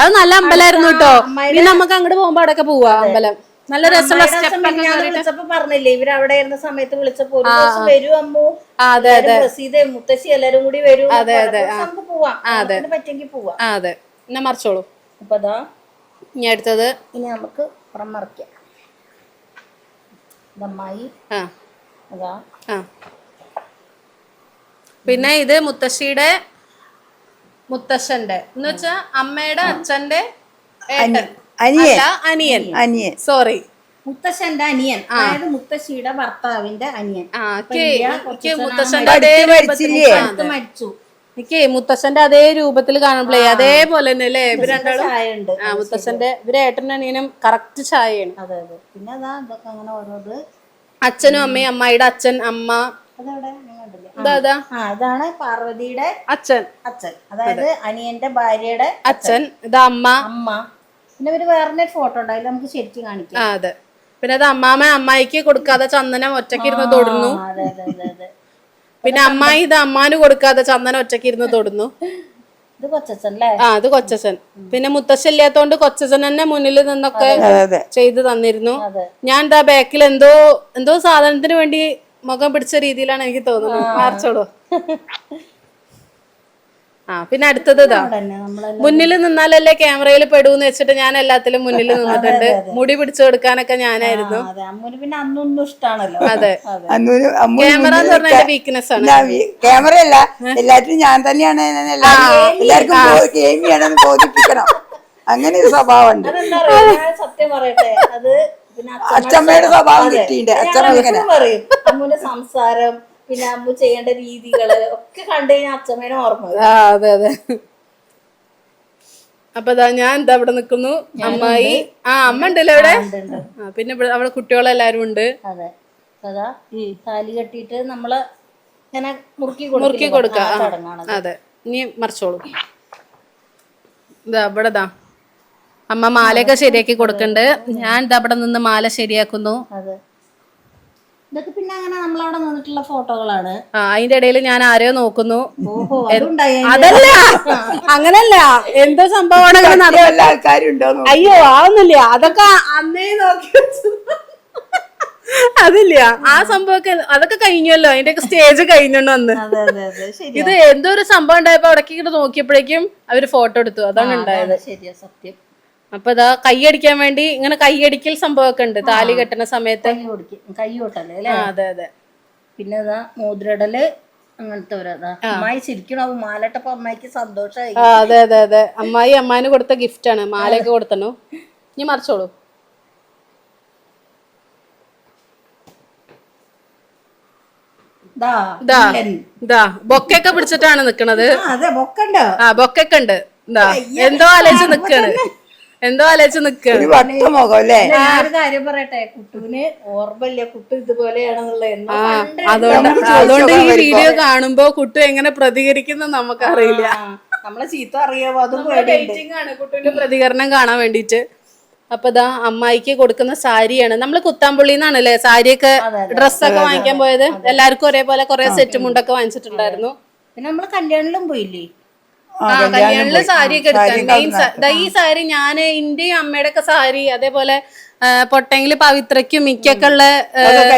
അത് നല്ല അമ്പലമായിരുന്നു കേട്ടോ ഇനി നമുക്ക് അങ്ങോട്ട് പോകുമ്പോ അവിടെയൊക്കെ പോവാ അമ്പലം. നല്ല രസമുള്ള വിളിച്ചപ്പോ പറഞ്ഞില്ലേ ഇവർ അവിടെ ഇരുന്ന സമയത്ത് വിളിച്ചപ്പോ ഒരു ദിവസം വരും അമ്മു. അതെ അതെ. റസീദ് മുത്തശ്ശി എല്ലാരും കൂടി വരും. അതെ, അതെ, നമുക്ക് പോവാം. പറ്റെങ്കിൽ പോവാം. അതെ. എന്നാ മറിച്ചോളൂ. അപ്പൊ അതാ ഇനി അടുത്തത് ഇനി നമുക്ക് പുറം മറിക്കാം. ഇതമ്മായി അതാ. പിന്നെ ഇത് മുത്തശ്ശിയുടെ മുത്തശ്ശന്റെ എന്ന് വെച്ചാ അമ്മയുടെ അച്ഛന്റെ അനിയൻ. അനിയൻ. അനിയൻ. സോറി മുത്തശ്ശന്റെ അനിയൻ. അതായത് മുത്തശ്ശിയുടെ ഭർത്താവിന്റെ അനിയൻ. മരിച്ചു. എനിക്ക് മുത്തശ്ശന്റെ അതേ രൂപത്തിൽ കാണുമ്പോഴേ അതേപോലെ തന്നെ അല്ലേ? ഇവർ രണ്ടാളും? ആ മുത്തശ്ശന്റെ ഇവർ ഏട്ടനും അനിയനും കറക്റ്റ് ചായയാണ്. അതെ അതെ. പിന്നെ അതാ ഇതൊക്കെ അങ്ങനെ ഓരോത്. അച്ഛനും അമ്മയും അമ്മായിയുടെ അച്ഛൻ അമ്മ. ഇതാണ് പാർവതിയുടെ അച്ഛൻ. അച്ഛൻ. അതായത് അനിയന്റെ ഭാര്യയുടെ അച്ഛൻ ഇത് അമ്മ. അമ്മ. പിന്നെ ഒരു വേറെ ഫോട്ടോ ഉണ്ടായില്ല നമുക്ക് ശരിക്കും കാണിക്കാം. അതെ. പിന്നെ അത് അമ്മാമ അമ്മായിക്ക് കൊടുക്കാതെ ചന്ദനം ഒറ്റയ്ക്ക് ഇരുന്ന് തൊടുന്നു. ആ, അതെ അതെ അതെ അതെ. പിന്നെ അമ്മായി ഇത് അമ്മാന് കൊടുക്കാതെ ചന്ദനം ഒറ്റയ്ക്ക് ഇരുന്ന് തൊടുന്നു. ഇത് കൊച്ചച്ഛൻ അല്ലേ? ആ അത് കൊച്ചസൻ പിന്നെ മുത്തശ്ശൻ ഇല്ലാത്തോണ്ട് കൊച്ചച്ഛൻ തന്നെ മുന്നിൽ നിന്നൊക്കെ ചെയ്തു തന്നിരുന്നു. ഞാൻ എന്താ ബാക്കിൽ എന്തോ എന്തോ സാധനത്തിന് വേണ്ടി മുഖം പിടിച്ച രീതിയിലാണ് എനിക്ക് തോന്നുന്നത്. മാർച്ചോളൂ ആ പിന്നെ അടുത്തത് ഇതാ. മുന്നിൽ നിന്നാലല്ലേ ക്യാമറയിൽ പെടൂന്ന് വെച്ചിട്ട് ഞാൻ എല്ലാത്തിലും മുന്നിൽ നിന്നിട്ടുണ്ട്. മുടി പിടിച്ചു കൊടുക്കാനൊക്കെ ഞാനായിരുന്നു. അതെ. അമ്മൂന് പിന്നെ അന്നൊന്നും ഇഷ്ടാണല്ലോ. അതെ. ക്യാമറ എന്ന് പറഞ്ഞ വീക്ക്നെസ് ആണ്. ക്യാമറ അല്ല എല്ലാത്തിനും ഞാൻ തന്നെയാണ് എല്ലാവർക്കും ഗെയിമിയാണെന്ന് ബോധിപ്പിക്കണം. അങ്ങനെ ഒരു സ്വഭാവമുണ്ട് ഞാൻ സത്യം പറയട്ടെ അത് പിന്നെ അച്ഛമ്മയുടെ സ്വഭാവം. കിട്ടിയിട്ടുണ്ട് അച്ഛമ്മ പറയും അമ്മൂന്റെ സംസാരം പിന്നെ അമ്മു ചെയ്യേണ്ട രീതികൾ ഒക്കെ കണ്ടു കഴിഞ്ഞാൽ അച്ഛമ്മേനെ ഓർമ്മ വരും. ആ അതെ അതെ. അപ്പൊ ദാ ഞാൻ എന്താ ഇവിടെ നിക്കുന്നു അമ്മായി. ആ അമ്മ ഉണ്ടല്ലോ ഇവിടെ? ഉണ്ട്, ഉണ്ട്. ആ, പിന്നെ ഇവിടെ അവിടെ കുട്ടികളെല്ലാരും ഉണ്ട്. അതെ. അതാ താലി കെട്ടിയിട്ട് നമ്മൾ ഇങ്ങനെ മുറുക്കി മുറുക്കി? കൊടുക്ക. ആ ചടങ്ങാണ് അതെ. ഇനി മറിച്ചോളൂ. ഇതാ ഇവിടെ ദാ. അമ്മ മാലയൊക്കെ ശരിയാക്കി കൊടുക്കണ്ട്. ഞാൻ ഇതാ ഇവിടെ നിന്ന് മാല ശരിയാക്കുന്നു. അതെ. ഇതൊക്കെ പിന്നെ അങ്ങനെ നമ്മളവിടെ നിന്നിട്ടുള്ള ഫോട്ടോകളാണ്. ആ അതിന്റെ ഇടയിൽ ഞാൻ ആരെയോ നോക്കുന്നു. ഓഹോ അതുണ്ടായി അതല്ല അങ്ങനല്ല. എന്തോ സംഭവമാണ് വല്ല അയ്യോ ആവുന്നില്ല അതൊക്കെ അന്നേ നോക്കി വെച്ചു. അതില്ല. ആ സംഭവമൊക്കെ അതൊക്കെ കഴിഞ്ഞല്ലോ അതിന്റെ ഒക്കെ സ്റ്റേജ് കഴിഞ്ഞോണ്ട് വന്ന് അതെ അതെ അതെ. ശരി ഇത് എന്തോ ഒരു സംഭവം ഉണ്ടായപ്പോ അവിടേക്ക് ഇങ്ങോട്ട് നോക്കിയപ്പോഴേക്കും അവർ ഫോട്ടോ എടുത്തു. അതാണ് ഉണ്ടായത്. ശരിയാ സത്യം. അപ്പൊ ഇതാ കൈയടിക്കാൻ വേണ്ടി ഇങ്ങനെ കൈയടിക്കൽ സംഭവമൊക്കെ ഉണ്ട് താലി കെട്ടണ സമയത്ത്. കൈ കൊടുക്കും കൈ കൊട്ടല്ലേ അല്ലേ? ആ അതെ അതെ. പിന്നെ ഇതാ മോതിരടൽ അങ്ങനത്തെ ഒരു അമ്മായി ശരിക്കും അവ മാലട്ടപ്പോ അമ്മായിക്ക് സന്തോഷമായി ആ അതെ അതെ അതെ. അമ്മായി അമ്മാന് കൊടുത്ത ഗിഫ്റ്റ് ആണ്. മാലയൊക്കെ കൊടുത്തണു? ഇനി മറിച്ചോളൂ. ഇതാ. ഇതാ ബൊക്കൊക്കെ പിടിച്ചിട്ടാണ് നിക്കണത്. ആ, അതെ ആ ബൊക്കൊക്കെ ഉണ്ട്. ഇതാ. എന്തോ ആലോചിച്ച് നിക്കാണ്. എന്തോ ആലോചിച്ച് നിക്കാണ് ഞാനൊരു കാര്യം പറയട്ടെ. കുട്ടുവിന് ഓർമ്മല്ല കുട്ടു ഇതുപോലെയാണെന്നുള്ളത്. എന്നോ അതുകൊണ്ട് അതുകൊണ്ട് ഈ വീഡിയോ കാണുമ്പോ കുട്ടു എങ്ങനെ പ്രതികരിക്കുന്ന നമുക്കറിയില്ല. നമ്മളെ ചീത്ത അറിയാവോ? അതും ആണ് കുട്ടുവിന്റെ പ്രതികരണം കാണാൻ വേണ്ടിട്ട് അപ്പൊ ഇതാ അമ്മായിക്ക് കൊടുക്കുന്ന സാരിയാണ്. നമ്മൾ കുത്താമ്പുള്ളിന്നാണല്ലേ സാരിയൊക്കെ ഡ്രസ്സൊക്കെ വാങ്ങിക്കാൻ പോയത്? എല്ലാവർക്കും ഒരേപോലെ കുറെ സെറ്റ് മുണ്ടൊക്കെ വാങ്ങിച്ചിട്ടുണ്ടായിരുന്നു. പിന്നെ നമ്മൾ കല്യാണിലും പോയില്ലേ? കല്യാണിൽ എടുക്കാൻ സാരി മെയിൻ കാണുന്ന- ഈ സാരി ഞാൻ ഇന്ത്യയും അമ്മയുടെ ഒക്കെ സാരി അതേപോലെ പൊട്ടെങ്കിൽ പൊട്ടെങ്കിൽ പവിത്രയ്ക്കും മിക്കൊക്കെ ഉള്ള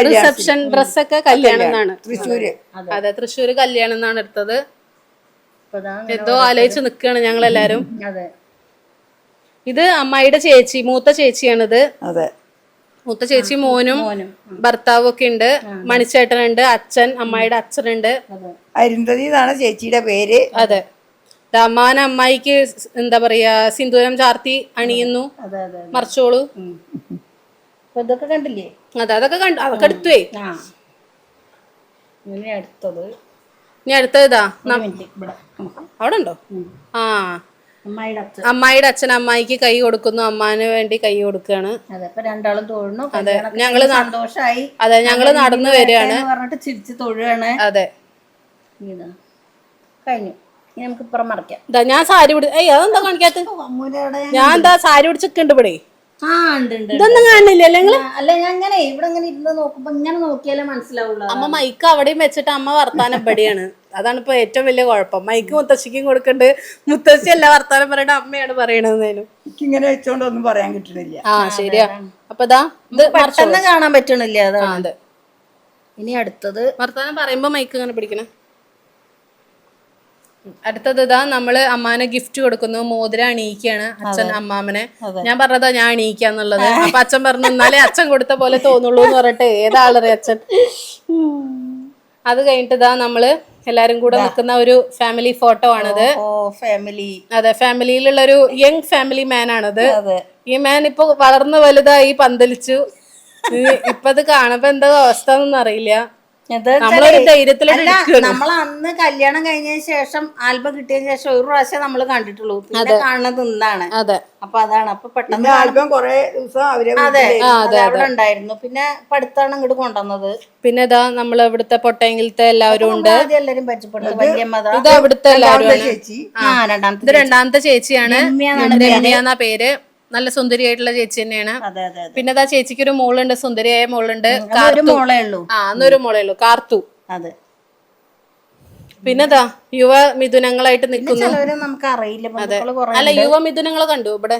റിസപ്ഷൻ ഡ്രസ്സൊക്കെ കല്യാണം എന്നാണ്. തൃശ്ശൂര്. അതെ. തൃശ്ശൂര് കല്യാണം എന്നാണ് എടുത്തത്. ദാ എന്തോ ആലോചിച്ച് നിക്കാണ് ഞങ്ങൾ എല്ലാരും അതെ. ഇത് അമ്മായിയുടെ ചേച്ചി മൂത്ത ചേച്ചിയാണിത്. അതെ. മൂത്ത ചേച്ചി മോനും ഭർത്താവും ഒക്കെ ഉണ്ട്. മണിച്ചേട്ടനുണ്ട് അച്ഛൻ അമ്മായിയുടെ അച്ഛനുണ്ട്. അരുന്ധതി എന്നാണ് ചേച്ചിയുടെ പേര്. അതെ. ദാ അമ്മാന അമ്മായിക്ക് എന്താ പറയാ സിന്ദൂരം ചാർത്തി അണിയുന്നു. അതെ അതെ മറിച്ചോളൂ. അപ്പൊ ഇതൊക്കെ കണ്ടില്ലേ? അതെ അതൊക്കെ കണ്ടു അതൊക്കെ എടുത്തുവേ ആ. ഇനി അടുത്തത്. ഇനി അടുത്തതാ ഒരു മിനിറ്റ് ഇവിടെ അവിടെ ഉണ്ടോ ആ. അമ്മായിയുടെ അച്ഛൻ. അമ്മായിയുടെ അച്ഛൻ അമ്മായിക്ക് കൈ കൊടുക്കുന്നു. അമ്മാന് വേണ്ടി കൈ കൊടുക്കുകയാണ് അതെ ഇപ്പൊ രണ്ടാളും തൊഴുന്നു. അതെ കല്യാണമൊക്കെ ഞങ്ങൾ കഴിഞ്ഞ് ന- സന്തോഷായി. അതെ ഞങ്ങൾ നടന്നു വരികയാണ്. എന്ന് പറഞ്ഞിട്ട് ചിരിച്ച് തൊഴുകയാണ് അതെ. ഇതാ. കഴിഞ്ഞു. ഇനി നമുക്ക് ഇപ്പുറം മറക്കാം. ഇതാ ഞാൻ സാരി പിടി ഏയ് അതെന്താ കാണിക്കാത്ത? അമ്മൂടെ അവിടെ ഞാൻ എന്താ സാരി പിടിച്ചിട്ടുണ്ട് ഇവിടെ ആ ഉണ്ട് ഉണ്ട് ഇതൊന്നും കാണില്ലേ നിങ്ങൾ? അല്ല ഞാൻ ഇങ്ങനെ ഇവിടെ ഇങ്ങനെ ഇരുന്ന് നോക്കുമ്പോ ഇങ്ങനെ നോക്കിയാലേ മനസ്സിലാവുള്ളൂ അമ്മ മൈക്ക് അവിടെയും വെച്ചിട്ട് അമ്മ വർത്താനം ഇവിടെയാണ്. അതാണ് ഇപ്പൊ ഏറ്റവും വലിയ കുഴപ്പം. മൈക്ക് മുത്തശ്ശിക്കും കൊടുക്കണ്ട്. മുത്തശ്ശി അല്ല വർത്താനം പറയണ അമ്മയാണ് പറയണതെന്നേലും. ഇങ്ങനെ വെച്ചോണ്ട് ഒന്നും പറയാൻ കിട്ടണില്ല ആ ശരിയാ. അപ്പൊ ഇതാ ഇത് പെട്ടെന്ന് കാണാൻ പറ്റണില്ല അതാണ്. ഇനി അടുത്തത് വർത്താനം പറയുമ്പോ മൈക്ക് ഇങ്ങനെ പിടിക്കണേ. അടുത്തത് ഇതാ നമ്മൾ അമ്മാനെ ഗിഫ്റ്റ് കൊടുക്കുന്നു. മോതിരം അണിയിക്കാണ് അച്ഛൻ അമ്മാമനെ. ഞാൻ പറഞ്ഞതാ ഞാൻ അണിയിക്കാന്നുള്ളത് അപ്പൊ അച്ഛൻ പറഞ്ഞു എന്നാലേ അച്ഛൻ കൊടുത്ത പോലെ തോന്നുള്ളൂ എന്ന് പറഞ്ഞിട്ട് ഏതാളറി അച്ഛൻ? അത് കഴിഞ്ഞിട്ട് ഇതാ നമ്മൾ എല്ലാരും കൂടെ നിൽക്കുന്ന ഒരു ഫാമിലി ഫോട്ടോ ആണത്. ഫാമിലി അതെ ഫാമിലിയിലുള്ള ഒരു യങ് ഫാമിലി മാൻ ആണത് ഈ മാൻ ഇപ്പൊ വളർന്ന് വലുതായി പന്തലിച്ചു. ഇപ്പത് ഇപ്പൊ ഇത് കാണുമ്പോ എന്താ അവസ്ഥ എന്നൊന്നും അറിയില്ല. നമ്മൾ അന്ന് കല്യാണം കഴിഞ്ഞതിന് ശേഷം ആൽബം കിട്ടിയതിന് ശേഷം ഒരു പ്രാവശ്യം നമ്മൾ കണ്ടിട്ടുള്ളൂ. പിന്നെ കാണുന്നത് ഇന്നാണ്. അതെ. അപ്പൊ അതാണ്. അപ്പൊ പെട്ടെന്ന് ആൽബം കൊറേ ദിവസം അവരെ അതെ. അവിടെ ഉണ്ടായിരുന്നു. പിന്നെ പഠിത്താണ് ഇങ്ങോട്ട് കൊണ്ടുവന്നത്. പിന്നെ ഇതാ നമ്മൾ ഇവിടുത്തെ പൊട്ടയെങ്കിലത്തെ എല്ലാവരും ഉണ്ട്. എല്ലാരും പരിചയപ്പെട്ടത് വല്യമ്മത ഇത് അവിടുത്തെ എല്ലാവരും രണ്ടാമത്തെ ചേച്ചി. ആ രണ്ടാമത്തെ ഇത് രണ്ടാമത്തെ ചേച്ചിയാണ്. രമ്യ പേര്. നല്ല സുന്ദരിയായിട്ടുള്ള ചേച്ചി തന്നെയാണ്. പിന്നെ അതാ ചേച്ചിക്ക് ഒരു മോളുണ്ട് സുന്ദരിയായ മോളുണ്ട്. ആ അന്നൊരു മോളേ ഉള്ളൂ. കാർത്തു. അതെ. പിന്നെ ഇതാ യുവ മിഥുനങ്ങളായിട്ട് നിൽക്കുന്നു. നമുക്ക് അറിയില്ല അല്ല യുവ മിഥുനങ്ങൾ കണ്ടു ഇവിടെ?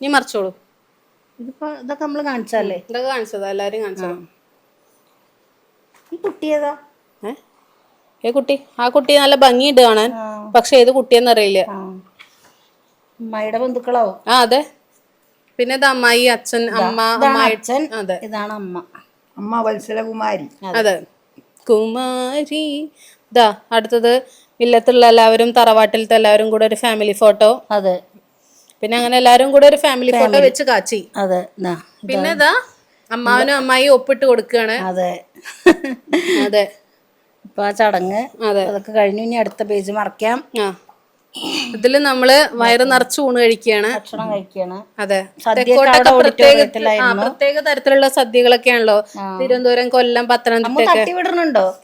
നീ മറിച്ചോളൂ. ഇതിപ്പോ ഇതൊക്കെ നമ്മൾ കാണിച്ചല്ലേ ഇതൊക്കെ കാണിച്ചതാ എല്ലാരും കാണിച്ചതാ. ഈ കുട്ടി ഏതാ? ഏ? കുട്ടി? ആ കുട്ടി നല്ല ഭംഗിയുണ്ട് കാണാൻ. പക്ഷെ ഏത് കുട്ടിയെന്ന് അറിയില്ല ആ. അമ്മായിയുടെ ബന്ധുക്കളാവും. ആ അതെ. പിന്നെ ഇത് അമ്മായി അച്ഛൻ അമ്മ അമ്മായി അച്ഛൻ അതെ. ഇതാണ് അമ്മ. അമ്മ വത്സലകുമാരി അതെ. കുമാരി. ഇതാ അടുത്തത് ഇല്ലത്തുള്ള എല്ലാവരും തറവാട്ടിലത്തെ എല്ലാവരും കൂടെ ഒരു ഫാമിലി ഫോട്ടോ അതെ. പിന്നെ അങ്ങനെ എല്ലാവരും കൂടെ ഒരു ഫാമിലി ഫോട്ടോ വെച്ച് കാച്ചി. അതെ ദാ, പിന്നെ ഇതാ അമ്മാവനും അമ്മായി ഒപ്പിട്ട് കൊടുക്കുകയാണ്. അതെ. അതെ. ഇപ്പൊ ആ ചടങ്ങ് അതെ. അതൊക്കെ കഴിഞ്ഞു. ഇനി അടുത്ത പേജ് മറക്കാം ആ. ഇതിൽ നമ്മൾ വയറ് നിറച്ച് ഊണ് കഴിക്കുകയാണ് ഭക്ഷണം കഴിക്കാണ്. അതെ. തെക്കോട്ടൊക്കെ പ്രത്യേക ആ. പ്രത്യേക തരത്തിലുള്ള സദ്യകളൊക്കെയാണല്ലോ. തിരുവനന്തപുരം കൊല്ലം പത്തനംതിട്ട തട്ടി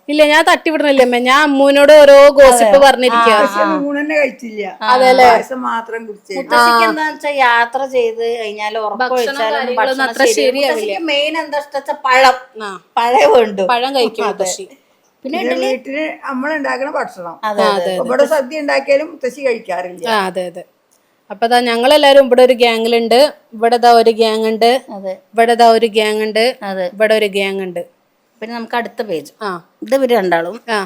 ഇല്ല ഞാൻ തട്ടിവിടണില്ല അമ്മ. ഞാൻ അമ്മൂനോട് ഓരോ ഗോസിപ്പ് പറഞ്ഞിരിക്കുക കഴിച്ചില്ല. പായസം മാത്രം കുടിച്ചേ മുത്തശ്ശിക്ക് എന്താന്ന് വെച്ചാൽ യാത്ര ചെയ്ത് കഴിഞ്ഞാൽ കാര്യങ്ങളൊന്നും അത്ര ശരിയാവില്ല. മെയിൻ എന്താ പഴം. ആ. വേണ്ടു. പഴം കഴിക്കും മുത്തശ്ശി. പിന്നെ വീട്ടിൽ നമ്മൾ ഉണ്ടാക്കുന്ന ഭക്ഷണം. അതെ അതെ ഇവിടെ സദ്യ ഉണ്ടാക്കിയാലും മുത്തശ്ശി കഴിക്കാറില്ല. അതെ അതെ. അപ്പൊ ദാ ഞങ്ങളെല്ലാരും ഇവിടെ ഒരു ഗ്യാങ്ങിലുണ്ട്. ഇവിടെ ദാ ഒരു ഗ്യാങ് ഉണ്ട് അതെ. ഇവിടെ ദാ ഒരു ഗ്യാങ് ഉണ്ട് ഇവിടെ ഒരു ഗ്യാങ് ഉണ്ട് പിന്നെ നമുക്ക് അടുത്ത പേജ്. ആ. ഇത് ഇവർ രണ്ടാളും. ആ.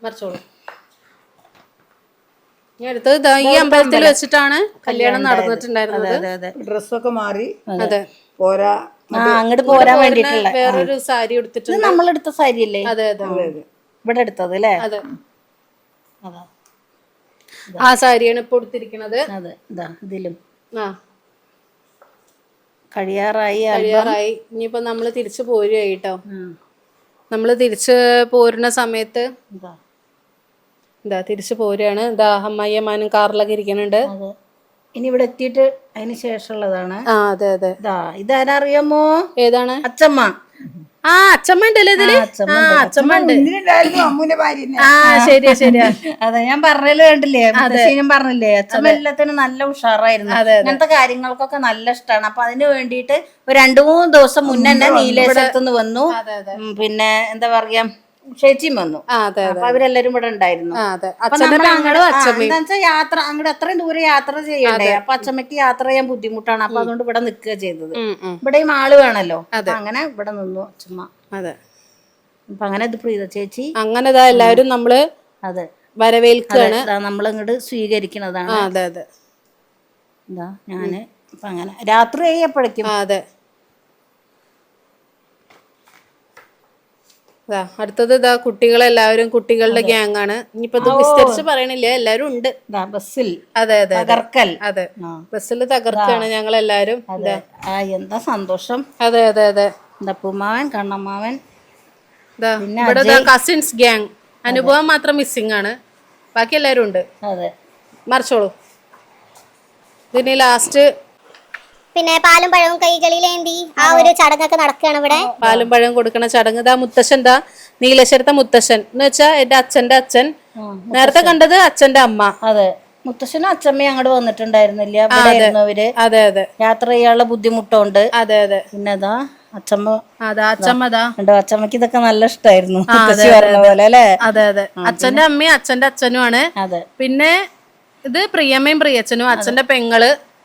മറിച്ചോളൂ. അടുത്തത് ദാ ഈ അമ്പലത്തിൽ വെച്ചിട്ടാണ് കല്യാണം നടന്നിട്ടുണ്ടായിരുന്നത്. അതെ അതെ. ഡ്രസ്സൊക്കെ മാറി അതെ. പോരാ അങ്ങോട്ട് പോരാൻ വേണ്ടിട്ടുള്ള വേറൊരു സാരി ഇത് എടുത്തിട്ടുണ്ട്. സാരി അല്ലേ അതെ അതെ. ഇവിടെ എടുത്തത് അല്ലേ? അതെ. അതാ. ആ സാരിയാണ് ഇപ്പൊ എടുത്തിരിക്കുന്നത് അതെ ഇതാ ഇതിലും. ആ. കഴിയാറായി കഴിയാറായി. ഇനിയിപ്പോ നമ്മൾ തിരിച്ചു പോരുകയായി കേട്ടോ ഉം. നമ്മൾ തിരിച്ച് പോരുന്ന സമയത്ത് ഇതാ. ഇതാ തിരിച്ചു പോരുകയാണ് ഇതാ അമ്മയ്യമ്മാനും കാറിലൊക്കെ ഇരിക്കുന്നുണ്ട് അതെ. ഇനി ഇവിടെ എത്തിയിട്ട് അതിന് ശേഷമുള്ളതാണ്. ആ അതെ അതെ. ഇതാ ഇതാരാ അറിയാമോ ഏതാണ്? അച്ചമ്മ. ആ അച്ഛമ്മ ഉണ്ടല്ലേ ഇതിൽ? ആ അച്ഛമ്മ ഉണ്ട്. മുന്നിലുണ്ടായിരുന്നു അമ്മൂന്റെ ഭാര്യ ആ ശരിയാ ശരിയാ. അതെ ഞാൻ പറഞ്ഞല്ലോ കണ്ടില്ലേ? മുത്തശ്ശീനും പറഞ്ഞില്ലേ? അച്ഛമ്മ എല്ലാത്തിനും നല്ല ഉഷാറായിരുന്നു. അങ്ങനത്തെ കാര്യങ്ങൾക്കൊക്കെ നല്ല ഇഷ്ടമാണ് അപ്പൊ അതിന് വേണ്ടിയിട്ട് ഒരു രണ്ടു മൂന്ന് ദിവസം മുന്നേ തന്നെ നീലേശ്വരത്തുനിന്ന് വന്നു. പിന്നെ എന്താ പറയാ? ചേച്ചിയും വന്നു. അപ്പൊ അവരെല്ലാരും ഇവിടെ ഉണ്ടായിരുന്നു. യാത്ര അങ്ങോട്ട് അത്രയും ദൂരെ യാത്ര ചെയ്യണ്ടേ? അപ്പൊ അച്ഛമ്മക്ക് യാത്ര ചെയ്യാൻ ബുദ്ധിമുട്ടാണ്. അപ്പൊ അതുകൊണ്ട് ഇവിടെ നിൽക്കുക ചെയ്തത്. ഇവിടെയും ആൾ വേണല്ലോ. അങ്ങനെ ഇവിടെ നിന്നു അച്ഛമ്മ. അതെ. അപ്പൊ അങ്ങനെ ഇത് പ്രീത ചേച്ചി. അങ്ങനെ എല്ലാവരും നമ്മൾ അതെ. വരവേൽക്കാണ്. നമ്മൾ ഇങ്ങോട്ട് സ്വീകരിക്കുന്നതാണ്. അതെ അതെ. ഞാൻ അപ്പൊ അങ്ങനെ രാത്രി ആയപ്പോഴേക്കും ആ അതെ. അടുത്തത് ഇതാ കുട്ടികളെല്ലാവരും കുട്ടികളുടെ ഗ്യാങ് ആണ് ഇനിയിപ്പോ ഇത് വിസ്തരിച്ച് പറയണില്ല? എല്ലാരും ഉണ്ട്. ബസ്സിൽ. അതെ അതെ തകർക്കൽ. അതെ. ബസ്സിൽ തകർക്കാണ് ഞങ്ങൾ എല്ലാരും എന്താ സന്തോഷം. അതെ അതെ അതെ. ഉമ്മാവൻ പൂമാവൻ കണ്ണമ്മാവൻ. ഇവിടെ കസിൻസ് ഗ്യാങ് അനുഭവം മാത്രം മിസ്സിംഗ് ആണ്. ബാക്കി എല്ലാരും ഉണ്ട്. അതെ. മറിച്ചോളൂ. ഇനി ലാസ്റ്റ് പിന്നെ പാലും പഴവും കൈകളിലേന്തി ആ ഒരു ചടങ്ങൊക്കെ നടക്കുകയാണ് ഇവിടെ. പാലും പഴവും കൊടുക്കണ ചടങ്ങ്. ഇതാ മുത്തശ്ശൻ ദാ നീലശ്വരത്തെ മുത്തശ്ശൻ. എന്ന് വെച്ചാ എന്റെ അച്ഛന്റെ അച്ഛൻ. നേരത്തെ കണ്ടത് അച്ഛന്റെ അമ്മ. അതെ. മുത്തശ്ശനും അച്ഛമ്മയും അങ്ങോട്ട് വന്നിട്ടുണ്ടായിരുന്നില്ല. അവിടെ ആയിരുന്നു അവർ അതെ അതെ. യാത്ര ചെയ്യാനുള്ള ബുദ്ധിമുട്ടുണ്ട്. അതെ അതെ. പിന്നെ അച്ഛമ്മ. അതാ അച്ഛമ്മ അതാ ഉണ്ടോ അച്ഛമ്മക്ക് ഇതൊക്കെ നല്ല ഇഷ്ടായിരുന്നു. ആ, അതെ, മുത്തശ്ശി അതെ, പറഞ്ഞ പോലെ അല്ലേ? അതെ അതെ. അച്ഛന്റെ അമ്മയും അച്ഛന്റെ അച്ഛനുമാണ്. അതെ. പിന്നെ ഇത് പ്രിയമ്മയും പ്രിയച്ഛനും അച്ഛന്റെ പെങ്ങൾ.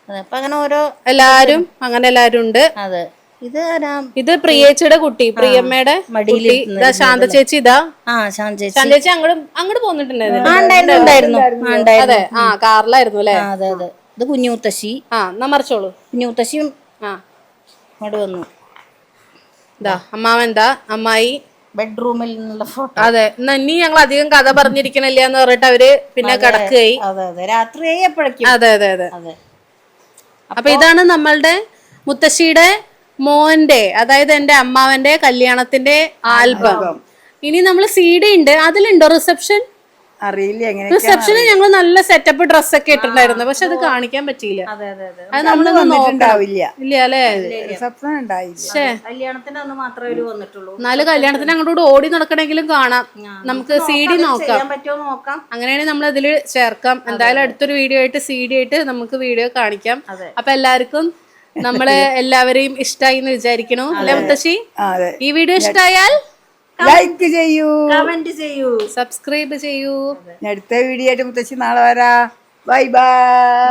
അപ്പൊ അങ്ങനെ ഓരോ എല്ലാരും അങ്ങനെ എല്ലാരും ഉണ്ട്. അതെ. ഇത് ഇത് പ്രിയേച്ചിയുടെ കുട്ടി പ്രിയമ്മയുടെ മടിയിൽ ഇതാ ശാന്ത ചേച്ചി ഇതാ. ആ ശാന്ത ചേച്ചി. ശാന്ത ചേച്ചി അങ്ങോട്ട് അങ്ങോട്ട് പോന്നിട്ടുണ്ടായിരുന്നു. അതെ ആ കാറിലായിരുന്നു അല്ലേ? അതെ അതെ. ഇത് കുഞ്ഞു മുത്തശ്ശി ആ എന്നാ മറിച്ചോളൂ. കുഞ്ഞു മുത്തശ്ശിയും ആ. അങ്ങോട്ട് വന്നു. ഇതാ അമ്മാവൻ എന്താ? അമ്മായി. ബെഡ്റൂമിൽ നിന്നുള്ള ഫോട്ടോ. അതെ ഇനി ഞങ്ങൾ അധികം കഥ പറഞ്ഞിരിക്കണില്ല എന്ന് പറഞ്ഞിട്ട് അവർ പിന്നെ കിടക്കുകയായി. അതെ അതെ. രാത്രിയായി എപ്പോഴേക്കും അതെ അതെ അതെ. അതെ. അപ്പൊ ഇതാണ് നമ്മളുടെ മുത്തശ്ശിയുടെ മോന്റെ അതായത് എന്റെ അമ്മാവന്റെ കല്യാണത്തിന്റെ ആൽബം. ഇനി നമ്മൾ സി ഡി ഉണ്ട്. അതിലുണ്ടോ റിസപ്ഷൻ? അറിയില്ല എങ്ങനെ റിസപ്ഷന് ഞങ്ങൾ നല്ല സെറ്റപ്പ് ഡ്രസ് ഒക്കെ ഇട്ടിട്ടുണ്ടായിരുന്നു. പക്ഷെ അത് കാണിക്കാൻ പറ്റിയില്ല. അതെ അതെ അതെ. അത് നമ്മൾ വന്നിട്ടുണ്ടാവില്ല ഇല്ല അല്ലേ? റിസപ്ഷൻ ഉണ്ടായില്ല. പക്ഷേ കല്യാണത്തിന് അന്ന് മാത്രമേ വന്നിട്ടുള്ളൂ. എന്നാൽ കല്യാണത്തിന് അങ്ങോട്ട് ഓടി നടക്കണമെങ്കിലും കാണാം. നമുക്ക് സി ഡി നോക്കാം. ചെയ്യാൻ പറ്റുമോ നോക്കാം. അങ്ങനെയാണെങ്കിൽ നമ്മൾ അതിൽ ചേർക്കാം എന്തായാലും അടുത്തൊരു വീഡിയോ ആയിട്ട് സി ഡി ആയിട്ട് നമുക്ക് വീഡിയോ കാണിക്കാം. അപ്പൊ എല്ലാവർക്കും നമ്മളെ എല്ലാവരെയും ഇഷ്ടമായി എന്ന് വിചാരിക്കണു അല്ലെ മുത്തശ്ശി? അതെ. ഈ വീഡിയോ ഇഷ്ടമായാൽ ലൈക്ക് ചെയ്യൂ. കമന്റ് ചെയ്യൂ. സബ്സ്ക്രൈബ് ചെയ്യൂ. അടുത്ത വീഡിയോ ആയിട്ട് മുത്തശ്ശി നാളെ വരാ. Bye bye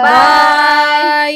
bye